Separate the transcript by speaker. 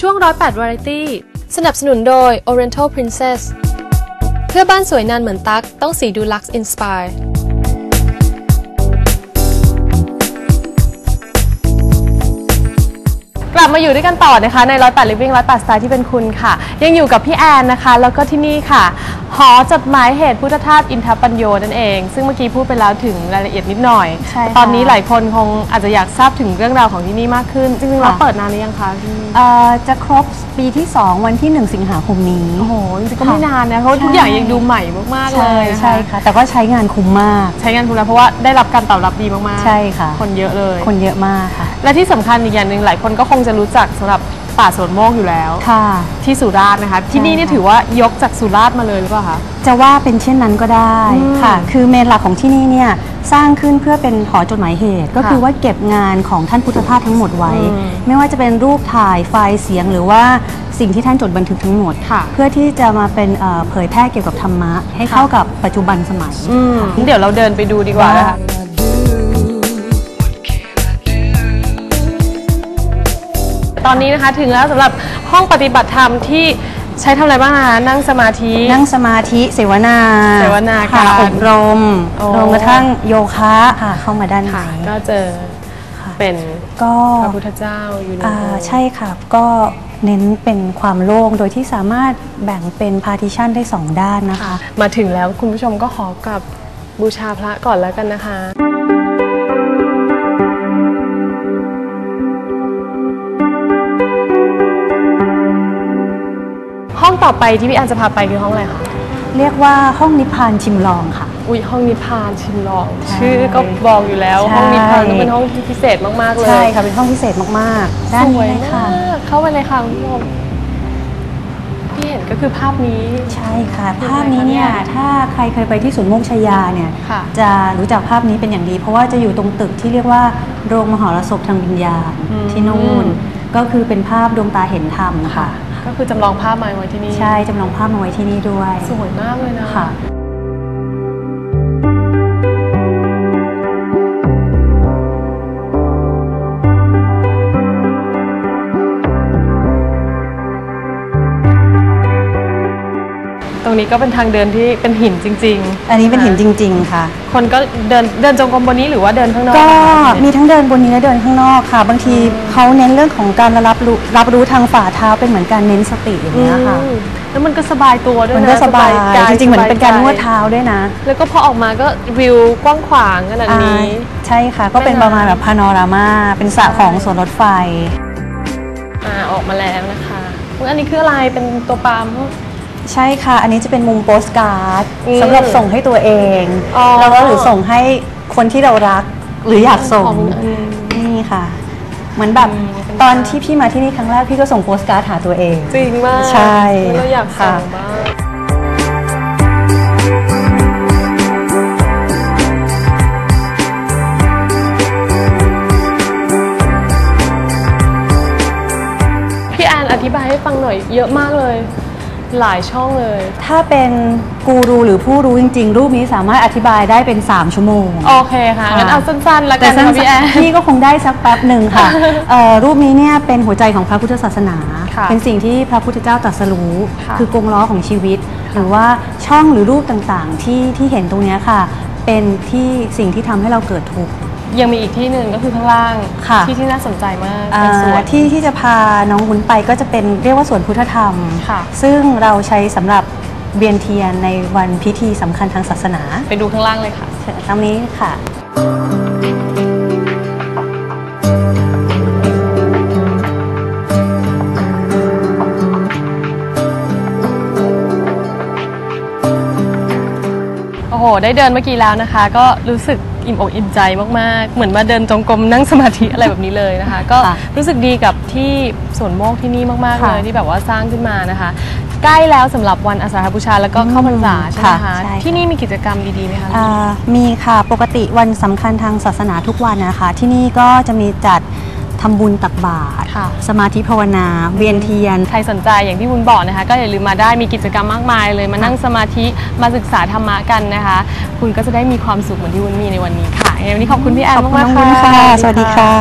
Speaker 1: ช่วงร้อยแปดวาไรตี้สนับสนุนโดย Oriental Princess เพื่อบ้านสวยนานเหมือนตั๊กต้องสีดูลักซ์อินสปาย กลับมาอยู่ด้วยกันต่อนะคะ ในร้อยแปด living ร้อยแปดสไตล์ที่เป็นคุณค่ะ ยังอยู่กับพี่แอนนะคะ แล้วก็ที่นี่ค่ะ หอจดหมายเหตุพุทธทาสอินทปัญโยนั่นเอง ซึ่งเมื่อกี้พูดไปแล้วถึงรายละเอียดนิดหน่อย
Speaker 2: ใช่ค่ะ
Speaker 1: ตอนนี้หลายคนคงอาจจะอยากทราบถึงเรื่องราวของที่นี่มากขึ้นจริงๆเรา
Speaker 2: ค่ะ
Speaker 1: เปิดนานหรือยังคะที่นี่
Speaker 2: เอ่อจะครบปีที่ 2 วันที่ 1 สิงหาคมนี้
Speaker 1: โอ้โหจริงๆก็ไม่นานนะเพราะว่าทุก
Speaker 2: ใช่
Speaker 1: อย่างยังดูใหม่มากๆเล
Speaker 2: ใช่
Speaker 1: ยน
Speaker 2: ใช่ค่ะ แต่ก็ใช้งานคุ้มมาก
Speaker 1: ใช้งานคุณแล้วเพราะว่าได้รับการตอบรับดีมากๆ
Speaker 2: ใช่ค่ะ
Speaker 1: คนเยอะเลย
Speaker 2: คนเยอะมากค่ะ
Speaker 1: และที่สำคัญอีกอย่างหนึ่งหลายคนก็คงจะรู้จักสำหรับป่าสวนโมกอยู่แล้ว
Speaker 2: ค่ะ
Speaker 1: ที่สุราษฎร์นะคะ ที่นี่เนี่ย
Speaker 2: ค่ะ
Speaker 1: ถือว่ายกจากสุราษฎร์มาเลยหรือเปล่าคะ
Speaker 2: จะว่าเป็นเช่นนั้นก็ได้
Speaker 1: อืม
Speaker 2: ค่ะ คือเมนหลักของที่นี่เนี่ยสร้างขึ้นเพื่อเป็นหอจดหมายเหตุ ก็คือว่าเก็บงานของท่านพุทธทาสทั้งหมดไว้
Speaker 1: อืม
Speaker 2: ไม่ว่าจะเป็นรูปถ่ายไฟล์เสียงหรือว่าสิ่งที่ท่านจดบันทึกทั้งหมด
Speaker 1: ค่ะ
Speaker 2: เพื่อที่จะมาเป็นเอ่อเผยแพร่เกี่ยวกับธรรมะ ให้เข้ากับปัจจุบันสมัย
Speaker 1: อืมเดี๋ยวเราเดินไปดูดีกว่านะคะ ตอนนี้นะคะ ถึงแล้วสำหรับห้องปฏิบัติธรรมที่ใช้ทำอะไรบ้างคะนั่งสมาธิ
Speaker 2: นั่งสมาธิเสวนา
Speaker 1: เสวนา
Speaker 2: ค่ะ
Speaker 1: การ
Speaker 2: อบรม
Speaker 1: โอ้
Speaker 2: รวมกระทั่งโยคะค่ะเข้ามาด้าน
Speaker 1: ค่ะ
Speaker 2: ใน
Speaker 1: ก็เจอเป็น
Speaker 2: ก็
Speaker 1: พระพุทธเจ้าอยู่ใน
Speaker 2: อ่า
Speaker 1: องค์
Speaker 2: ใช่ค่ะก็เน้นเป็นความโล่งโดยที่สามารถแบ่งเป็นพาร์ติชันได้สองด้านนะคะ
Speaker 1: มาถึงแล้วคุณผู้ชมก็ขอกลับบูชาพระก่อนแล้วกันนะคะ ต่อไปที่พี่อันจะพาไปคือห้องอะไรคะ
Speaker 2: เรียกว่าห้องนิพพานชิมลองค่ะ
Speaker 1: อุ้ยห้องนิพพานชิมลอง
Speaker 2: ใช่
Speaker 1: ชื่อก็บอกอยู่แล้ว
Speaker 2: ใช่
Speaker 1: ห้องนิพพานต้องเป็นห้องที่พิเศษมากๆเลย
Speaker 2: ใช่ค่ะเป็นห้องพิเศษมากๆ ด้าน
Speaker 1: ส
Speaker 2: นี้
Speaker 1: วย
Speaker 2: เลยค่ะ
Speaker 1: มากเข้าไปเลยค่ะคุณผู้ชมที่เห็นก็คือภาพนี้
Speaker 2: ใช่ค่ะ
Speaker 1: เป็นไง
Speaker 2: ภาพนี้เนี่ย
Speaker 1: คะเนี่ย
Speaker 2: ถ้าใครเคยไปที่สวนโมกชยาเนี่ย
Speaker 1: ค่ะ
Speaker 2: จะรู้จักภาพนี้เป็นอย่างดี เพราะว่าจะอยู่ตรงตึกที่เรียกว่าโรงมหรสพทางวิญญาณ
Speaker 1: อืม
Speaker 2: ที่นู่นก็คือเป็นภาพดวงตาเห็นธรรมค่ะ
Speaker 1: ก็คือจำลองภาพมาไว้ที่นี่
Speaker 2: ใช่จำลองภาพมาไว้ที่นี่ด้วย
Speaker 1: สวยมากเลยนะ
Speaker 2: ค่ะ
Speaker 1: รงนี้ก็เป็นทางเดินที่เป็นหินจริง ๆ
Speaker 2: อันนี้เป็นหินจะริง ๆ ค่ะ
Speaker 1: คนก็เดินเดินจงกรมบนนี้หรือว่าเดินข้างนอก
Speaker 2: ก็
Speaker 1: นะคะ
Speaker 2: มีทั้งเดินบนนี้และเดินข้างนอกค่ะ บางทีเขาเน้นเรื่องของการรับรู้รับรู้ทางฝ่าเท้าเป็นเหมือนการเน้นสติอย่างนี้ยค่ะ
Speaker 1: อืมแล้วมันก็สบายตัวด้วย
Speaker 2: มัน
Speaker 1: นะ
Speaker 2: ก็สบาย
Speaker 1: ก
Speaker 2: จริงๆเหมือนเป็นการนวด
Speaker 1: สบยใจ
Speaker 2: เท้าด้วยนะ
Speaker 1: แล้วก็พอออกมาก็วิวกว้างขวางขนาดนี้
Speaker 2: อ่าใช่ค่ะ ก็เป็นประมาณแบบพานอรามาเป็นสระของสวนรถไฟ
Speaker 1: อ่าออกมาแล้วนะคะอุ๊ยอันนี้คืออะไรเป็นตัวปั๊ม
Speaker 2: ใช่ค่ะ อันนี้จะเป็นมุมโปสการ์ด
Speaker 1: อืม
Speaker 2: สำหรับส่งให้ตัวเอง
Speaker 1: อ๋อ
Speaker 2: แล้วก็หรือส่งให้คนที่เรารักหรืออยากส่ง
Speaker 1: ของอืม
Speaker 2: นี่ค่ะ เหมือนแบบ
Speaker 1: อืมเป็น
Speaker 2: ตอน
Speaker 1: ภาพ
Speaker 2: ที่พี่มาที่นี่ครั้งแรกพี่ก็ส่งโปสการ์ดหาตัวเอง
Speaker 1: จริงมาก
Speaker 2: ใช่
Speaker 1: เราอยากส่ง
Speaker 2: ค่ะ
Speaker 1: บ้างพี่แอนอธิบายให้ฟังหน่อยเยอะมากเลย หลายช่องเลย
Speaker 2: ถ้าเป็นกูรูหรือผู้รู้จริง ๆ รูปนี้สามารถอธิบายได้เป็น 3 ชั่วโมง
Speaker 1: โอเคค่ะงั้นเอาสั้นๆแล้วกั
Speaker 2: แต่
Speaker 1: น
Speaker 2: สั้
Speaker 1: ค่ะ
Speaker 2: น
Speaker 1: พี่แอน
Speaker 2: ๆพี่ก็คงได้สักแป๊บหนึ่งค่ะเอ่อรูปนี้เนี่ยเป็นหัวใจของพระพุทธศาสนา
Speaker 1: ค่ะ
Speaker 2: เป็นสิ่งที่พระพุทธเจ้าตรัสรู้
Speaker 1: ค่ะ
Speaker 2: คือกงล้อของชีวิต หรือว่าช่องหรือรูปต่างๆ ที่ที่เห็นตรงเนี้ยค่ะ เป็นที่สิ่งที่ทำให้เราเกิดทุกข์
Speaker 1: ยังมีอีกที่หนึ่งก็คือข้างล่าง
Speaker 2: ค่ะ
Speaker 1: ที่ที่น่าสนใจมาก
Speaker 2: อ่า
Speaker 1: เป็นสวน
Speaker 2: ที่ที่จะพาน้องวุ้นไปก็จะเป็นเรียกว่าสวนพุทธธรรม
Speaker 1: ค่ะ
Speaker 2: ซึ่งเราใช้สำหรับเวียนเทียนในวันพิธีสำคัญทางศาสนา
Speaker 1: ไปดูข้างล่างเลยค่ะ
Speaker 2: เชิญตามนี้ค่ะ
Speaker 1: โอ้ ได้เดินเมื่อกี้แล้วนะคะ ก็รู้สึกอิ่มอกอิ่มใจมากๆ เหมือนมาเดินจงกรมนั่งสมาธิอะไรแบบนี้เลยนะคะ ก็
Speaker 2: ค่ะ
Speaker 1: รู้สึกดีกับที่สวนโมกที่นี่มากๆ
Speaker 2: ค่ะ
Speaker 1: เลยที่แบบว่าสร้างขึ้นมานะคะ ใกล้แล้วสำหรับวันอาสาฬหบูชาแล้วก็เข้าพรรษาใช่ไหม
Speaker 2: ค่ะ
Speaker 1: คะ
Speaker 2: ใช่ค่ะ
Speaker 1: ที่นี่มีกิจกรรมดีๆไหมคะ
Speaker 2: อ่ามีค่ะปกติวันสำคัญทางศาสนาทุกวันนะคะ ที่นี่ก็จะมีจัด ทํบุญตักบาตรสมาธิภาวนา เวียนเทียน
Speaker 1: ใครสนใจอย่างที่คุณบอกนะคะ ก็อย่าลืมมาได้มีกิจกรรมมากมายเลยมานั่งสมาธิมาศึกษาธรรมะกันนะคะ คุณก็จะได้มีความสุขเหมือนที่คุณมีในวันนี้ค่ะวันนี้ขอบคุณพี่แอนมาก
Speaker 2: ค่ะ สวัสดีค่ะ